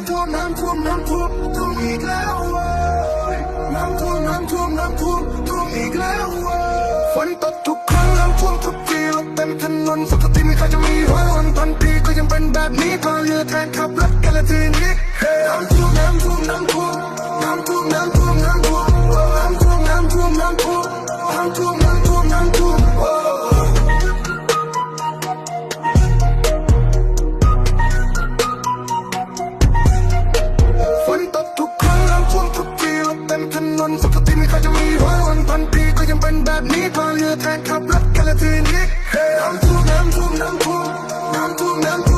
ำท่วมน้ำท่วมน้ำท่วมท่วมอีกแล้วเว้ยน้ำท่วมน้ำท่วมน้ำท่วมท่วมอีกแล้วเว้ยฝนตกทุกครั้งน้ำท่วมทุกทีรถเต็มถนนปกติไม่เคยจะมีร้อยวันพันปีก็ยังเป็นแบบนี้พาเรือแทนขับรถกันละทีนี้น้ำท่วมน้ำท่วมน้ำท่วมน้ำท่วมน้ำท่วมน้ำท่วมน้ำท่วมน้ำท่วมน้ำท่วมน้ำท่วม งอนปกติไม่ค่จะมีหัยวันพันปีก็ยังเป็นแบบนี้พาเรือแทนขับรถกันละทีนี้เฮ้น้ำท่วมน้ำท่วมน้ำท่วมน้ำท่วมน้ำท่วม